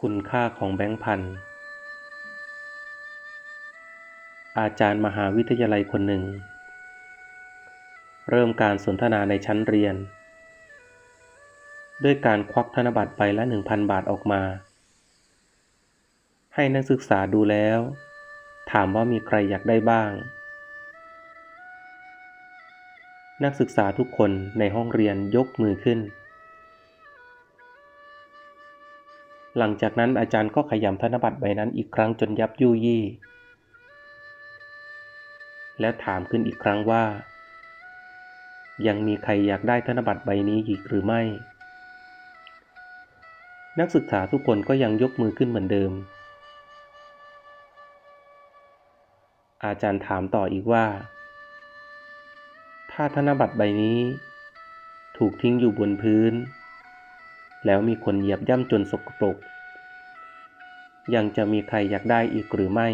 คุณค่าของแบงค์พันอาจารย์มหาวิทยาลัยคนหนึ่ง เริ่มการสนทนาในชั้นเรียน ด้วยการควักธนบัตรใบละหนึ่งพันบาทออกมา ให้นักศึกษาดูแล้ว ถามว่ามีใครอยากได้บ้าง นักศึกษาทุกคนในห้องเรียนยกมือขึ้น หลังจากนั้นอาจารย์ก็ขยำธนบัตรใบนั้นอีกครั้งจนยับยุยี่ และถามขึ้นอีกครั้งว่า ยังมีใครอยากได้ธนบัตรใบนี้อีกหรือไม่ นักศึกษาทุกคนก็ยังยกมือขึ้นเหมือนเดิม อาจารย์ถามต่ออีกว่า ถ้าธนบัตรใบนี้ ถูกทิ้งอยู่บนพื้น แล้วมีคนเหยียบย่ำจนสกปรก ยังจะมีใครอยากได้อีกหรือไม่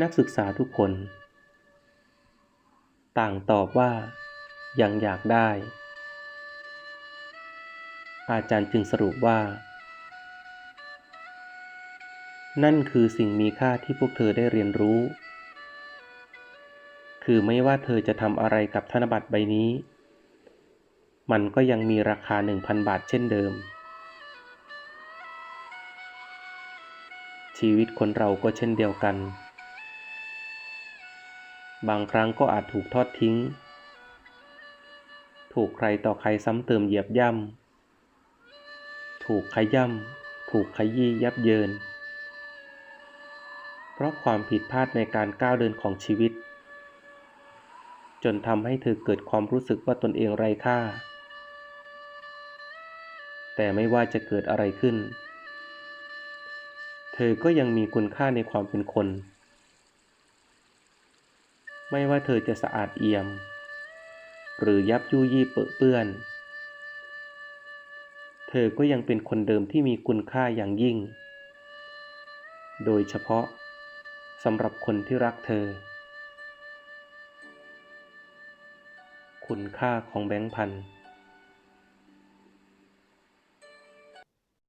นักศึกษาทุกคน ต่างตอบว่ายังอยากได้ อาจารย์จึงสรุปว่า นั่นคือสิ่งมีค่าที่พวกเธอได้เรียนรู้ คือไม่ว่าเธอจะทำอะไรกับธนบัตรใบนี้ มันก็ยังมีราคา 1,000 บาทเช่นเดิม ชีวิตคนเราก็เช่นเดียวกัน บางครั้งก็อาจถูกทอดทิ้ง ถูกใครต่อใครซ้ำเติมเหยียบย่ำ ถูกขย่ำ ถูกขยี้ยับเยิน เพราะความผิดพลาดในการก้าวเดินของชีวิตจนทำให้เธอเกิดความรู้สึกว่าตนเองไร้ค่า แต่ไม่ว่าจะเกิดอะไรขึ้น เธอก็ยังมีคุณค่าในความเป็นคน ไม่ว่าเธอจะสะอาดเอี่ยม หรือยับยุยี่เปื้อเปื้อน เธอก็ยังเป็นคนเดิมที่มีคุณค่าอย่างยิ่ง โดยเฉพาะสำหรับคนที่รักเธอ คุณค่าของแบงค์พันธุ์